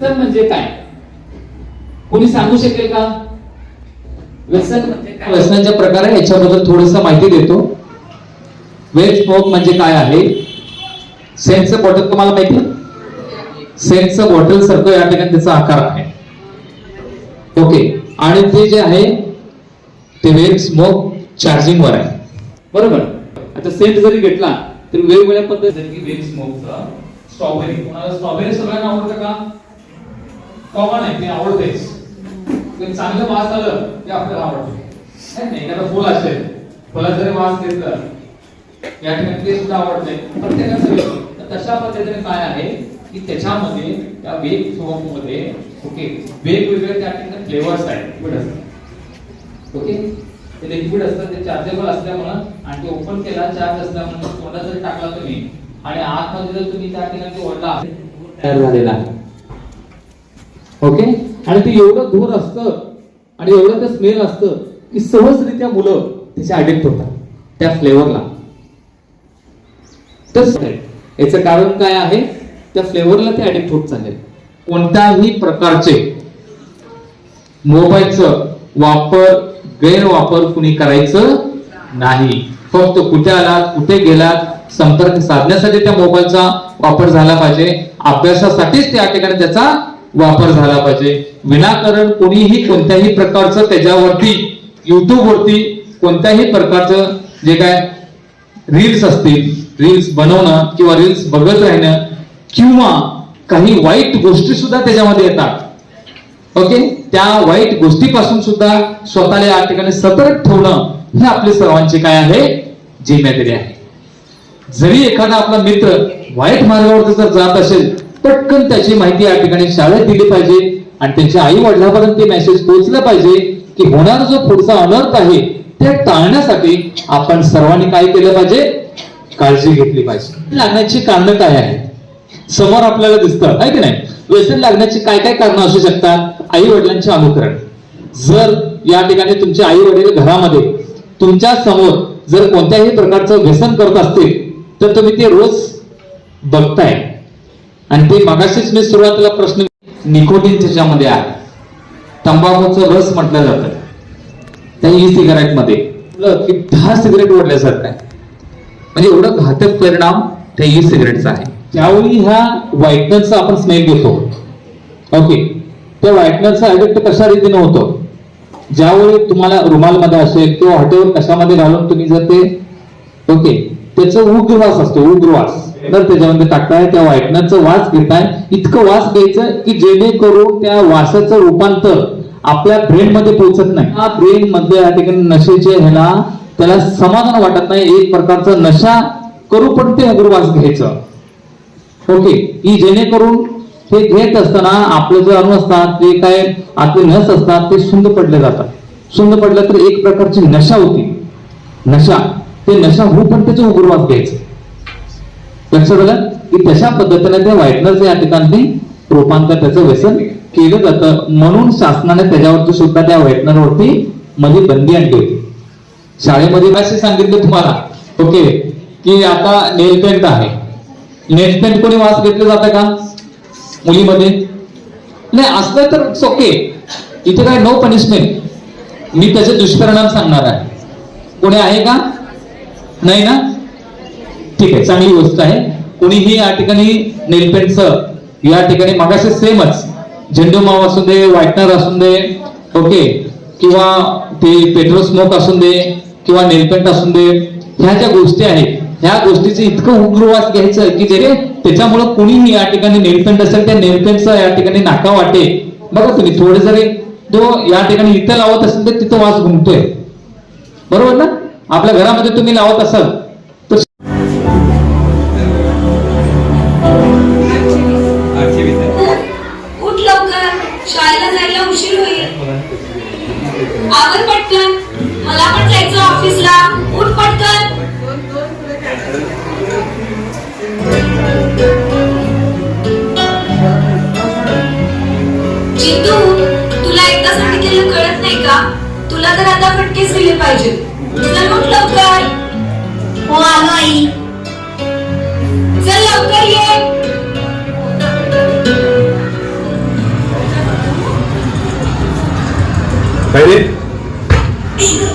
व्यसन म्हणजे काय? कोणी सांगू शकेल का? व्यसन म्हणजे काय? व्यसनाच्या प्रकार आहे याच्याबद्दल थोडस माहिती देतो. वेज स्मोक म्हणजे काय आहे? सेन्सचं बॉटल तुम्हाला माहिती सेन्सचं बॉटल सारखं या ठिकाणी त्याचा आकार आहे. ओके आणि ते जे आहे ते वेब स्मोक चार्जिंग वर आहे. बरोबर. आता सेंट जरी घेतला तरी वेगवेगळ्या पद्धती वेब स्मोकचा स्ट्रॉबेरी कोणाला स्ट्रॉबेरी सगळ्यांना आवडतं का? कॉमन आहे ते आवडतेच ते चांगलं वास आलं ते आपल्याला आवडते नाही एखादा फुल असेल फुला जरी वास तर या ठिकाणी ते सुद्धा आवडते प्रत्येकाचं तशा पद्धतीने काय आहे की त्याच्यामध्ये त्या वेगमध्ये ओके वेगवेगळे त्या ठिकाणी फ्लेवर्स आहेत. लिक्विड असतात ओके ते लिक्विड असतात ते चार्जेबल असल्यामुळं आणि ते ओपन केला चार्ज असल्यामुळे तोंडात जर टाकला तुम्ही आणि आतमध्ये जर तुम्ही त्या ठिकाणी ओढला तयार झालेला. आहे ओके? आणि ते एवढं धूर असतं आणि एवढं ते स्मेल असतं की सहजरित्या मुलं त्याच्या अडिक्ट होतात त्या फ्लेवरला तस याचं कारण काय आहे? त्या फ्लेवरला ते अडिक्ट होत चालले कोणत्याही प्रकारचे मोबाईलचं वापर गैरवापर कुणी करायचं नाही. फक्त कुठे आलात कुठे गेलात संपर्क साधण्यासाठी त्या मोबाईलचा वापर झाला पाहिजे. अभ्यासासाठीच त्या ठिकाणी त्याचा वापर झाला पाहिजे. विनाकारण कोणीही कोणत्याही प्रकारचं त्याच्यावरती युट्यूबवरती कोणत्याही प्रकारचं जे काय रील्स असतील रील्स बनवणं किंवा रील्स बघत राहणं किंवा काही वाईट गोष्टी सुद्धा त्याच्यामध्ये येतात. ओके त्या वाईट गोष्टीपासून सुद्धा स्वतःला या ठिकाणी सतर्क ठेवणं हे आपले सर्वांचे काय आहे? जिम्मेदारी आहे. जरी एखादा आपला मित्र वाईट मार्गावर जर जात असेल पटकन त्याची माहिती या ठिकाणी शाळेत दिली पाहिजे आणि त्यांच्या आई वडिलांपर्यंत ते मेसेज पोहोचलं पाहिजे की होणारा जो पुढचा अनर्थ आहे ते टाळण्यासाठी आपण सर्वांनी काय केलं पाहिजे? काळजी घेतली पाहिजे. लागण्याची कारण काय आहेत? समोर आपल्याला दिसतं आहे की नाही? व्यसन लागण्याची काय काय कारण असू शकतात? आई वडिलांचे अनुकरण. जर या ठिकाणी तुमचे आई वडील घरामध्ये तुमच्यासमोर जर कोणत्याही प्रकारचं व्यसन करत असतील तर तुम्ही ते रोज बघताय. आणि ते मगाशीच मी सुरुवातीला प्रश्न निकोटीन त्याच्यामध्ये आहे. तंबाखूचं रस म्हटलं जातं. त्या ई सिगारेटमध्ये की दहा सिगरेट ओढल्यासारखं आहे. म्हणजे एवढं घातक परिणाम त्या ई सिगरेटचा आहे. ज्यावेळी ह्या व्हाईटनरचा आपण स्मेल घेतो. ओके त्या व्हाईटनरचा अडिक्ट कशा रीतीने होतो? ज्यावेळी तुम्हाला रुमालमध्ये असेल किंवा हॉटेल कशामध्ये घालून तुम्ही जर ते ओके त्याचं उग्रवास असतो उग्रवास. तर त्याच्यामध्ये टाकताय त्या व्हाईटनरचं वास घेताय. इतकं वास घ्यायचं की जेणेकरून त्या वासाचं रूपांतर आपल्या ब्रेन मध्ये पोहोचत नाही. हा ब्रेन मध्ये या ठिकाणी नशेचे ह्याला त्याला समाधान वाटत नाही. एक प्रकारचा नशा करू पण ते अग्रवास घ्यायचं. ओके. की जेणेकरून हे घेत असताना आपले जे अणू असतात ते काय आपले नस असतात ते सुंद पडले जातात. सुंद पडलं तर एक प्रकारची नशा होती. नशा. ते नशा होऊ पण त्याचं उग्रवास घ्यायचं. लक्षात आलं की तशा पद्धतीने ते व्हाईटनरचं या ठिकाणी रूपांतर त्याचं व्यसन केलं जातं. म्हणून शासनाने त्याच्यावरती सुद्धा त्या व्हाईटनरवरती मध्ये म्हणजे बंदी आणली होती. शाळेमध्ये असे सांगितलं तुम्हाला ओके की आता नेल पेंट आहे. नेल पेंट कोणी वास घेतलं जातं का? मुलीमध्ये? नाही असलं तर ओके इथे काय नो पनिशमेंट मी त्याचे दुष्परिणाम सांगणार आहे. कोणी आहे का? नाही ना? ठीक आहे चांगली गोष्ट आहे. कोणीही या ठिकाणी नेलपेंटचं या ठिकाणी मागाशी सेमच झेंडू माव असू दे व्हाईटनर असू दे ओके किंवा ते पेट्रोल स्मोक असू दे किंवा नेलपेंट असू दे ह्या ज्या गोष्टी आहेत ह्या गोष्टीचं इतकं उग्रवास घ्यायचं की जे त्याच्यामुळं कोणीही या ठिकाणी नेलपेंट असेल त्या नेलपेंटचा या ठिकाणी नाका वाटे. बघा तुम्ही थोडे जरी तो या ठिकाणी इथं लावत असेल तर तिथं वास घुमतोय. बरोबर ना? आपल्या घरामध्ये तुम्ही लावत असाल पाहिजे. चल उठ लवकर. हो आलो आई. चल लवकर ये.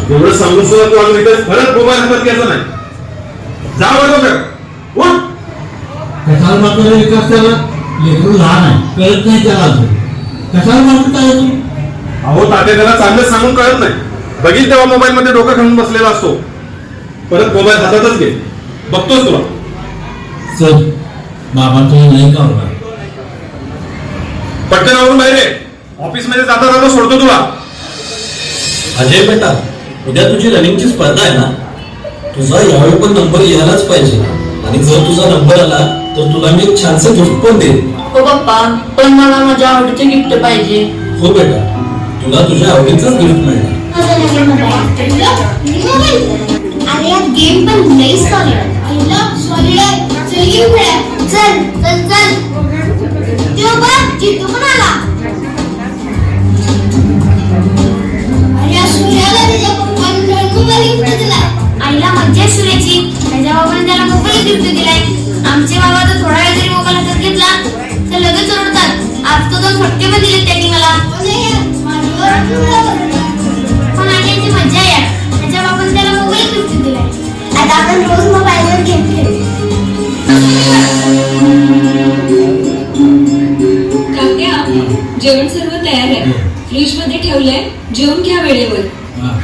एवढं सांगून सुद्धा तू अजून इथं परत मोबाईल हातात घ्यायचा नाही. जा बरं बघ कोण कशाला म्हटलं विकास त्याला? लेकरू लहान आहे कळत नाही त्याला अजून. कशाला म्हणता येतो अहो तात्या त्याला चांगलं सांगून कळत नाही. बघील तेव्हा मोबाईल मध्ये डोकं खाऊन बसलेला असतो. परत मोबाईल हातातच घे. बघतोच तुला. चल बाबांचं नाही का होणार? पटकन आवरून बाहेर ये. ऑफिसमध्ये जाता जाता सोडतो तुला. अजय बेटा उद्या तुझी रनिंगची स्पर्धा आहे ना? तुझा यावेळी पण नंबर यायलाच पाहिजे. आणि जर तुझा नंबर आला तर तुला मी एक छानसं गिफ्ट पण देईन. हो पप्पा पण मला माझ्या आवडीचे गिफ्ट पाहिजे. हो बेटा. तुला तुझ्या आवडीचंच गिफ्ट मिळणार. अरे गेम पण लई सॉलिड सॉलिड आहे. चल गेम खेळा चल चल चल. तो बघ जितू पण आला. ठेवलंय जेवण घ्या वेळेवर.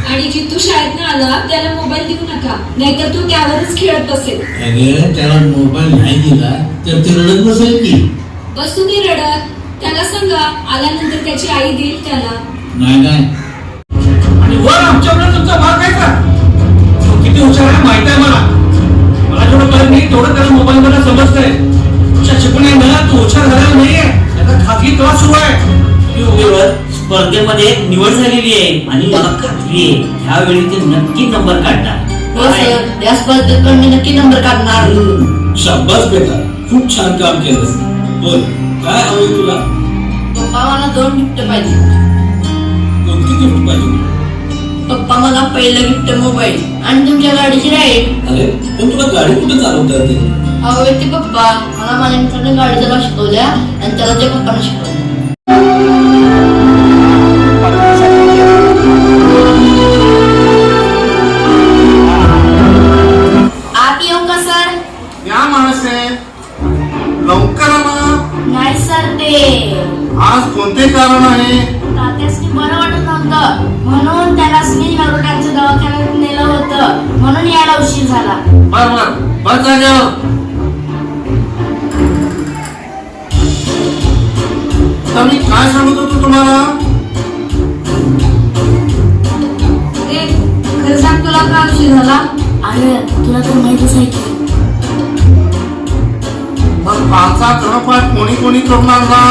आणि जितू शाळेतनं आला त्याला मोबाईल देऊ नका. नाहीतर तो त्यावरच खेळत बसेल. अरे त्याला मोबाईल नाही दिला तर ते रडत बसेल की? बसू दे रडत. त्याला सांगा आल्यानंतर त्याची आई देईल त्याला. नाही नाही. आणि वर आमच्याकडे तुमचा भाग आहे का? तो किती हुशार आहे माहीत आहे मला. मला जेवढं कळत नाही तेवढं त्याला मोबाईल मध्ये समजतंय. तुझ्या शिकवणे स्पर्धेमध्ये निवड झालेली आहे आणि मला खात्री आहे ह्यावेळी ते नक्की नंबर काढणार. या स्पर्धेत पण मी नक्की नंबर काढणार. शाबास बेटा खूप छान काम केलंस. बोल काय हवंय तुला? पप्पा मला दोन गिफ्ट पाहिजे. कोणती गिफ्ट पाहिजे? पप्पा मला पहिलं गिफ्ट मोबाईल आणि तुमच्या गाडीची राईड अरे पण तुला गाडी कुठे चालवता येते? अहो ते पप्पा. मला माझ्या मित्राने गाडी चालवा शिकवल्या आणि त्याला ते पप्पाने शिकवलं. उशीर झाला. मी काय सांगत होतो तुम्हाला? ए, खरं सांग तुला का उशीर झाला? अरे तुला तर माहितीच आहे की. मग कालचा गृहपाठ कोणी कोणी करून आणला?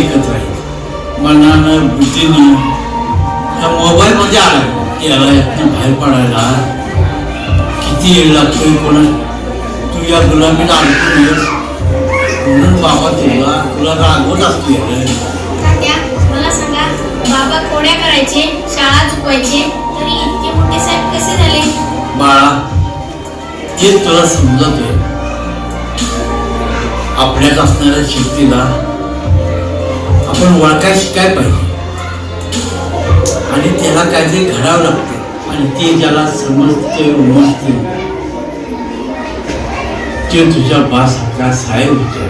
एकत्र आहे. मनानं बुद्धीनं त्या मोबाईल मध्ये आला. त्याला यातनं बाहेर पडायला किती वेळ लागतोय कोणा? तू या गुलामीला अडकून येस. म्हणून बाबा तुला तुला रागवत असतो मला सांगा बाबा कोड्या करायचे? शाळा चुकवायचे तरी इतके मोठे साहेब कसे झाले? बाळा तेच तुला समजतोय. आपल्यात असणाऱ्या शक्तीला आपण ओळखाय शिकाय पाहिजे? आणि त्याला काहीतरी घडावं लागतं आणि ते ज्याला समजते उमजते ते तुझ्या बासारखा साहेब विचार